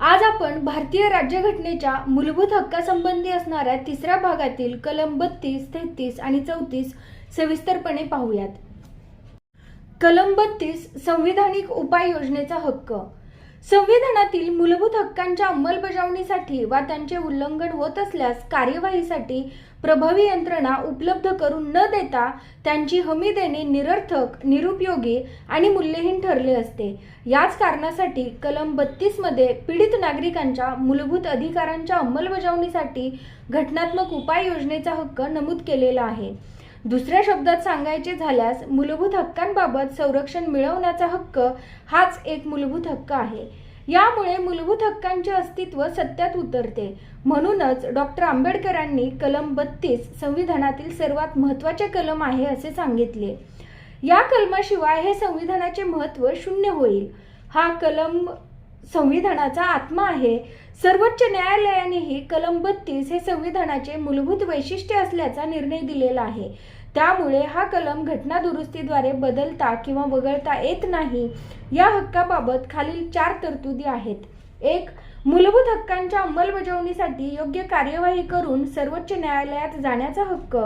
आज आपण भारतीय राज्यघटनेच्या मूलभूत हक्कासंबंधी असणाऱ्या तिसऱ्या भागातील कलम बत्तीस तेहतीस आणि चौतीस सविस्तरपणे पाहूयात. कलम बत्तीस संविधानिक उपाययोजनेचा हक्क. संविधानातील मूलभूत हक्कांच्या अंमलबजावणीसाठी वा त्यांचे उल्लंघन होत असल्यास कार्यवाहीसाठी प्रभावी यंत्रणा उपलब्ध करून न देता त्यांची हमी देणे निरर्थक निरुपयोगी आणि मूल्यहीन ठरले असते. याच कारणासाठी कलम बत्तीसमध्ये पीडित नागरिकांच्या मूलभूत अधिकारांच्या अंमलबजावणीसाठी घटनात्मक उपाययोजनेचा हक्क नमूद केलेला आहे. दुसऱ्या शब्दात सांगायचे झाल्यास मूलभूत हक्कांबाबत संरक्षण मिळवण्याचा हक्क हाच एक मूलभूत हक्क आहे. यामुळे मूलभूत हक्कांचे अस्तित्व सत्यात उतरते. म्हणूनच डॉक्टर आंबेडकरांनी कलम बत्तीस संविधानातील सर्वात महत्त्वाचे कलम आहे असे सांगितले. या कलमाशिवाय हे संविधानाचे महत्त्व शून्य होईल. हा कलम संविधानाचा आत्मा आहे. सर्वोच्च न्यायालयानेही कलम बत्तीस हे संविधानाचे मूलभूत वैशिष्ट्य असल्याचा निर्णय दिलेला आहे. त्यामुळे हा कलम घटना दुरुस्तीद्वारे बदलता किंवा वगळता येत नाही. या हक्काबाबत खालील चार तरतुदी आहेत. एक मूलभूत हक्कांच्या अंमलबजावणीसाठी योग्य कार्यवाही करून सर्वोच्च न्यायालयात जाण्याचा हक्क.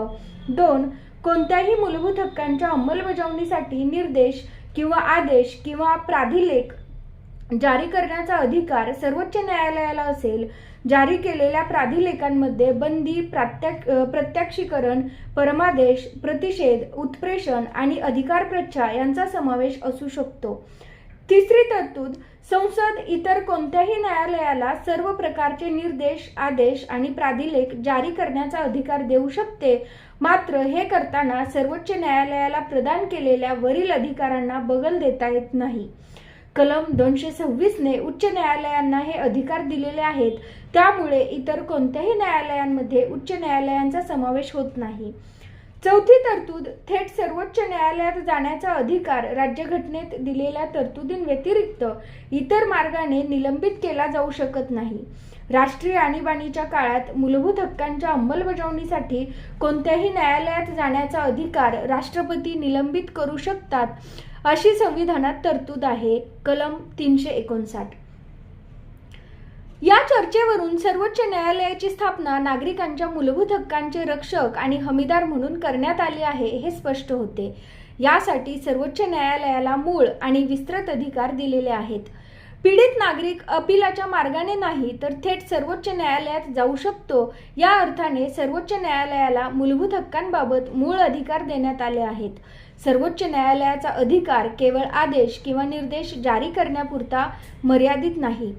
दोन कोणत्याही मूलभूत हक्कांच्या अंमलबजावणीसाठी निर्देश किंवा आदेश किंवा प्राधिलेख जारी करण्याचा अधिकार सर्वोच्च न्यायालयाला असेल जारी केलेल्या प्राधिलेखांमध्ये बंदी प्रात्यक प्रत्यक्षीकरण परमादेश प्रतिषेध उत्प्रेषण आणि अधिकार प्रच्छा यांचा समावेश असू शकतो. तिसरी तरतूद संसद इतर कोणत्याही न्यायालयाला सर्व प्रकारचे निर्देश आदेश आणि प्राधिलेख जारी करण्याचा अधिकार देऊ शकते. मात्र हे करताना सर्वोच्च न्यायालयाला प्रदान केलेल्या वरील अधिकारांना बगल देता येत नाही. कलम दोनशे सव्वीसने उच्च न्यायालयांना हे अधिकार दिलेले आहेत. त्यामुळे इतर कोणत्याही न्यायालयांमध्ये उच्च न्यायालयांचा समावेश होत नाही. चौथी तरतूद थेट सर्वोच्च न्यायालयात जाण्याचा अधिकार राज्यघटनेत दिलेल्या तरतुदींव्यतिरिक्त इतर मार्गाने निलंबित केला जाऊ शकत नाही. राष्ट्रीय आणीबाणीच्या काळात मूलभूत हक्कांच्या अंमलबजावणीसाठी कोणत्याही न्यायालयात जाण्याचा अधिकार राष्ट्रपती निलंबित करू शकतात अशी संविधानात तरतूद आहे. कलम तीनशे एकोणसाठ. या चर्चेवरून सर्वोच्च न्यायालयाची स्थापना नागरिकांच्या मूलभूत हक्कांचे रक्षक आणि हमीदार म्हणून करण्यात आली आहे हे स्पष्ट होते. यासाठी सर्वोच्च न्यायालयाला मूळ आणि विस्तृत अधिकार दिलेले आहेत. पीडित नागरिक अपिलाच्या मार्गाने नाही तर थेट सर्वोच्च न्यायालयात जाऊ शकतो. या अर्थाने सर्वोच्च न्यायालयाला मूलभूत हक्कांबाबत मूळ अधिकार देण्यात आले आहेत. सर्वोच्च न्यायालयाचा अधिकार केवळ आदेश किंवा निर्देश जारी करण्यापुरता मर्यादित नाही.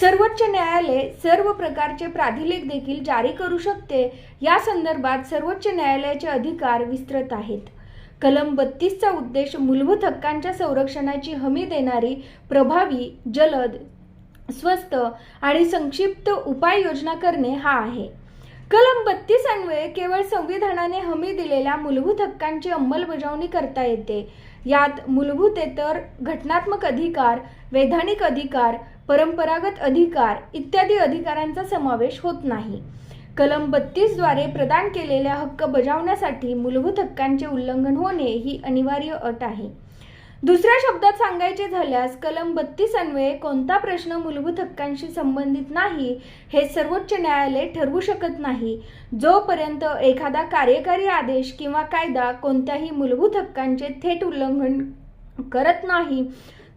सर्वोच्च न्यायालय सर्व प्रकारचे प्राधिलेख देखील जारी करू शकते. या संदर्भात सर्वोच्च न्यायालयाचे अधिकार विस्तृत आहेत. कलम बत्तीसचा उद्देश मूलभूत हक्कांच्या संरक्षणाची हमी देणारी प्रभावी जलद स्वस्त आणि संक्षिप्त उपाययोजना करणे हा आहे. कलम बत्तीस अन्वये केवळ संविधानाने हमी दिलेल्या मूलभूत हक्कांची अंमलबजावणी करता येते. यात मूलभूतेतर घटनात्मक अधिकार वैधानिक अधिकार परंपरागत अधिकार इत्यादी अधिकारांचा समावेश होत नाही. कलम बत्तीसद्वारे प्रदान केलेल्या हक्क बजावण्यासाठी मूलभूत हक्कांचे उल्लंघन होणे ही अनिवार्य अट आहे. दुसऱ्या शब्दात सांगायचे झाल्यास कलम बत्तीस अन्वये कोणता प्रश्न मूलभूत हक्कांशी संबंधित नाही हे सर्वोच्च न्यायालय ठरवू शकत नाही. जोपर्यंत एखादा कार्यकारी आदेश किंवा कायदा कोणत्याही मूलभूत हक्कांचे थेट उल्लंघन करत नाही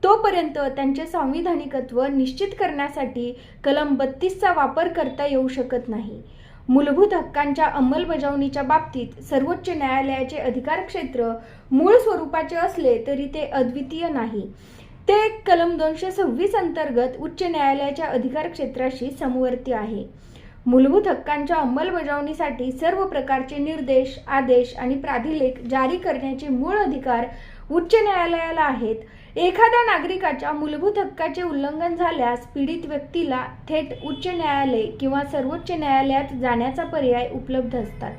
तोपर्यंत त्यांचे सांविधानिकत्व निश्चित करण्यासाठी कलम बत्तीसचा वापर करता येऊ शकत नाही. मूलभूत हक्कांच्या अंमलबजावणीच्या बाबतीत सर्वोच्च न्यायालयाचे अधिकार क्षेत्र मूळ स्वरूपाचे असले तरी ते अद्वितीय नाही. ते कलम दोनशे सव्वीस अंतर्गत उच्च न्यायालयाच्या अधिकार क्षेत्राशी समवर्ती आहे. मूलभूत हक्कांच्या अंमलबजावणीसाठी सर्व प्रकारचे निर्देश आदेश आणि प्राधिलेख जारी करण्याचे मूळ अधिकार उच्च न्यायालयाला आहेत. एखाद्या नागरिकाच्या मूलभूत हक्काचे उल्लंघन झाल्यास पीडित व्यक्तीला थेट उच्च न्यायालय किंवा सर्वोच्च न्यायालयात जाण्याचा पर्याय उपलब्ध असतात.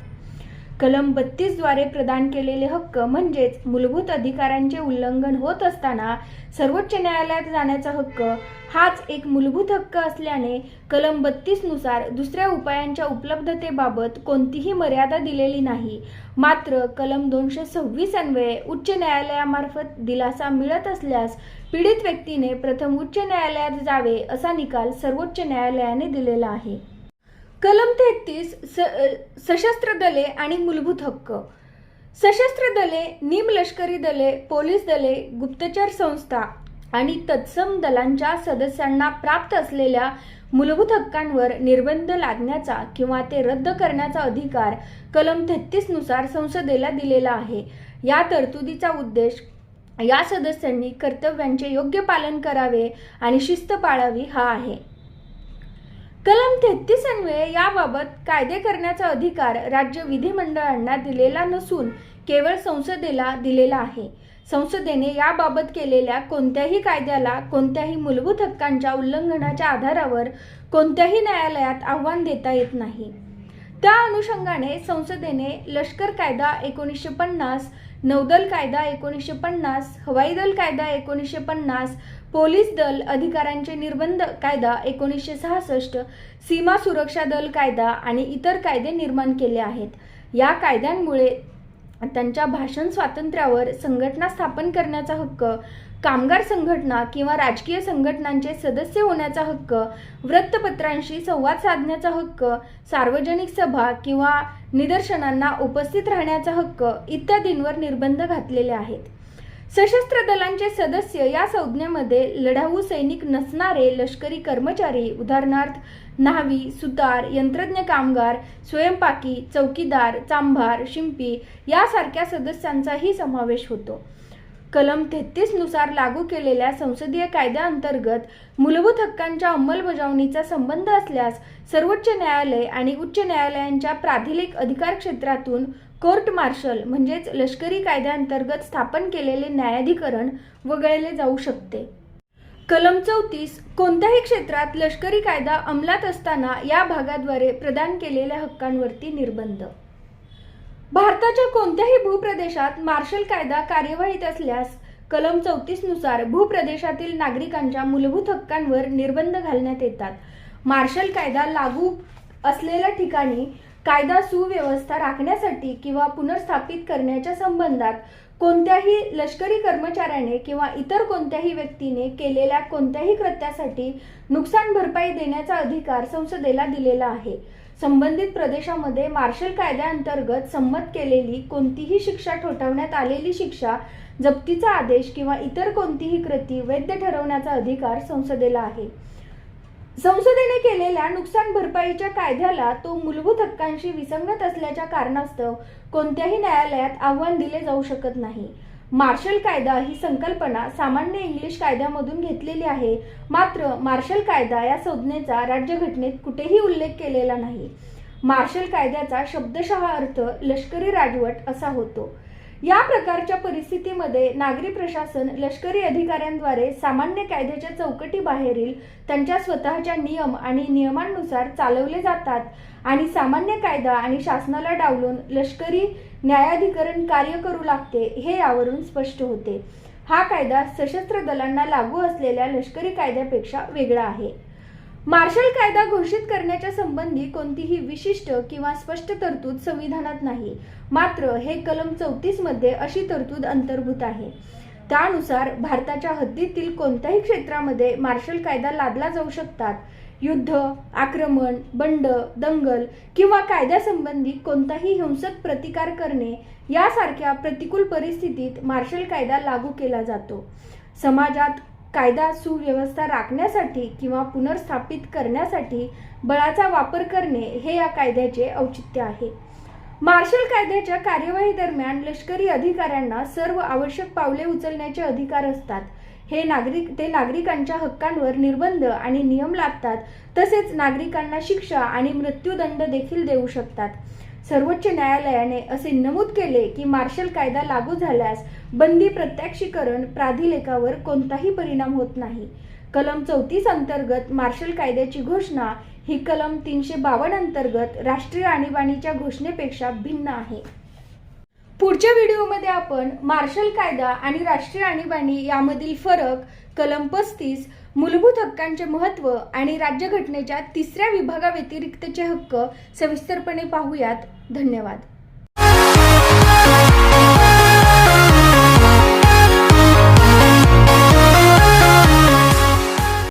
कलम बत्तीसद्वारे प्रदान केलेले हक्क म्हणजेच मूलभूत अधिकारांचे उल्लंघन होत असताना सर्वोच्च न्यायालयात जाण्याचा हक्क हाच एक मूलभूत हक्क असल्याने कलम बत्तीसनुसार दुसऱ्या उपायांच्या उपलब्धतेबाबत कोणतीही मर्यादा दिलेली नाही. मात्र कलम दोनशे सव्वीस अन्वये उच्च न्यायालयामार्फत दिलासा मिळत असल्यास पीडित व्यक्तीने प्रथम उच्च न्यायालयात जावे असा निकाल सर्वोच्च न्यायालयाने दिलेला आहे. कलम तेहतीस स सशस्त्र दले आणि मूलभूत हक्क. सशस्त्र दले निमलष्करी दले पोलीस दले गुप्तचर संस्था आणि तत्सम दलांच्या सदस्यांना प्राप्त असलेल्या मूलभूत हक्कांवर निर्बंध लागण्याचा किंवा ते रद्द करण्याचा अधिकार कलम तेहतीसनुसार संसदेला दिलेला आहे. या तरतुदीचा उद्देश या सदस्यांनी कर्तव्यांचे योग्य पालन करावे आणि शिस्त पाळावी हा आहे. कलम तेहतीस अन्वये याबाबत कायदे करण्याचा अधिकार राज्य विधिमंडळांना दिलेला नसून केवळ संसदेला दिलेला आहे. संसदेने याबाबत केलेल्या कोणत्याही कायद्याला कोणत्याही मूलभूत हक्कांच्या उल्लंघनाच्या आधारावर कोणत्याही न्यायालयात आव्हान देता येत नाही. त्या अनुषंगाने संसदेने लष्कर कायदा एकोणीसशे पन्नास नौदल कायदा एकोणीसशे पन्नास हवाई दल कायदा एकोणीसशे पन्नास पोलीस दल अधिकाऱ्यांचे निर्बंध कायदा एकोणीसशे सहासष्ट सीमा सुरक्षा दल कायदा आणि इतर कायदे निर्माण केले आहेत. या कायद्यांमुळे त्यांच्या भाषण स्वातंत्र्यावर संघटना स्थापन करण्याचा हक्क कामगार संघटना किंवा राजकीय संघटनांचे सदस्य होण्याचा हक्क वृत्तपत्रांशी संवाद साधण्याचा हक्क सार्वजनिक सभा किंवा निदर्शनांना उपस्थित राहण्याचा हक्क इत्यादींवर निर्बंध घातलेले आहेत. सशस्त्र दलांचे सदस्य या संज्ञेमध्ये लढाऊ सैनिक नसणारे लष्करी कर्मचारी उदाहरणार्थ न्हावी सुतार यंत्रज्ञ कामगार स्वयंपाकी चौकीदार चांभार शिंपी यासारख्या सदस्यांचाही समावेश होतो. कलम तेहतीसनुसार लागू केलेल्या संसदीय कायद्याअंतर्गत मूलभूत हक्कांच्या अंमलबजावणीचा संबंध असल्यास सर्वोच्च न्यायालय आणि उच्च न्यायालयांच्या प्राधिलिक अधिकार क्षेत्रातून कोर्ट मार्शल म्हणजेच लष्करी कायद्याअंतर्गत स्थापन केलेले न्यायाधिकरण वगळले जाऊ शकते. कलम चौतीस कोणत्याही क्षेत्रात लष्करी कायदा अंमलात असताना या भागाद्वारे प्रदान केलेल्या हक्कांवरती निर्बंध. भारताच्या कोणत्याही भूप्रदेशात मार्शल कायदा कार्यवाहीत असल्यास कलम चौतीसनुसार भूप्रदेशातील नागरिकांच्या मूलभूत हक्कांवर निर्बंध घालण्यात येतात. मार्शल कायदा लागू असलेल्या ठिकाणी कायदा सुव्यवस्था राखण्यासाठी किंवा पुनर्स्थापित करण्याच्या संबंधात कोणत्याही लष्करी कर्मचाऱ्याने किंवा इतर कोणत्याही व्यक्तीने केलेल्या कोणत्याही कृत्यासाठी नुकसान भरपाई देण्याचा अधिकार संसदेला दिलेला आहे. संबंधित प्रदेशामध्ये मार्शल कायद्याअंतर्गत संमत केलेली कोणतीही शिक्षा ठोठावण्यात आलेली शिक्षा जप्तीचा आदेश किंवा इतर कोणतीही कृती वैध ठरवण्याचा अधिकार संसदेला आहे. संसदेने केलेल्या नुकसान भरपाईच्या कायद्याला तो मूलभूत हक्कांशी विसंगत असल्याच्या कारणास्तव कोणत्याही न्यायालयात आव्हान दिले जाऊ शकत नाही. मार्शल कायदा ही संकल्पना सामान्य इंग्लिश कायद्यामधून घेतलेली आहे मात्र मार्शल कायदा या संज्ञेचा राज्यघटनेत कुठेही उल्लेख केलेला नाही. मार्शल कायद्याचा शब्दशः अर्थ लष्करी राजवट असा होतो. या प्रकारच्या परिस्थितीमध्ये नागरी प्रशासन लष्करी अधिकाऱ्यांद्वारे सामान्य कायद्याच्या चौकटीबाहेरील त्यांच्या स्वतःच्या नियम आणि नियमांनुसार चालवले जातात आणि सामान्य कायदा आणि शासनाला डावलून लष्करी न्यायाधिकरण कार्य करू लागते हे यावरून स्पष्ट होते. हा कायदा सशस्त्र दलांना लागू असलेल्या लष्करी कायद्यापेक्षा वेगळा आहे. मार्शल कायदा घोषित करण्याच्या संबंधी कोणतीही विशिष्ट किंवा स्पष्ट तरतूद संविधानात नाही. मात्र हे कलम चौतीसमध्ये अशी तरतूद अंतर्भूत आहे. त्यानुसार भारताच्या हद्दीतील कोणत्याही क्षेत्रामध्ये मार्शल कायदा लादला जाऊ शकतात. युद्ध आक्रमण बंड दंगल किंवा कायद्यासंबंधी कोणताही हिंसक प्रतिकार करणे यासारख्या प्रतिकूल परिस्थितीत मार्शल कायदा लागू केला जातो. समाजात कायदा सुव्यवस्था राखण्यासाठी किंवा पुनर्स्थापित करण्यासाठी बळाचा वापर करणे हे या कायद्याचे औचित्य आहे. मार्शल कायद्याच्या कार्यवाही दरम्यान लष्करी अधिकाऱ्यांना सर्व आवश्यक पावले उचलण्याचे अधिकार असतात. हे नागरिक ते नागरिकांच्या हक्कांवर निर्बंध आणि नियम लादतात तसेच नागरिकांना शिक्षा आणि मृत्यूदंड देखील देऊ शकतात. सर्वोच्च न्यायालयाने असे नमूद केले की मार्शल कायदा लागू झाल्यास बंदी प्रत्यक्षीकरण प्राधिलेखावर कोणताही परिणाम होत नाही. कलम चौतीस अंतर्गत मार्शल कायद्याची घोषणा ही कलम तीनशे बावन्न अंतर्गत राष्ट्रीय आणीबाणीच्या घोषणेपेक्षा भिन्न आहे. पुढच्या व्हिडिओमध्ये आपण मार्शल कायदा आणि राष्ट्रीय आणीबाणी यामधील फरक कलम पस्तीस मूलभूत हक्कांचे महत्त्व आणि राज्यघटनेच्या तिसऱ्या विभागाव्यतिरिक्तचे हक्क सविस्तरपणे पाहूयात. धन्यवाद.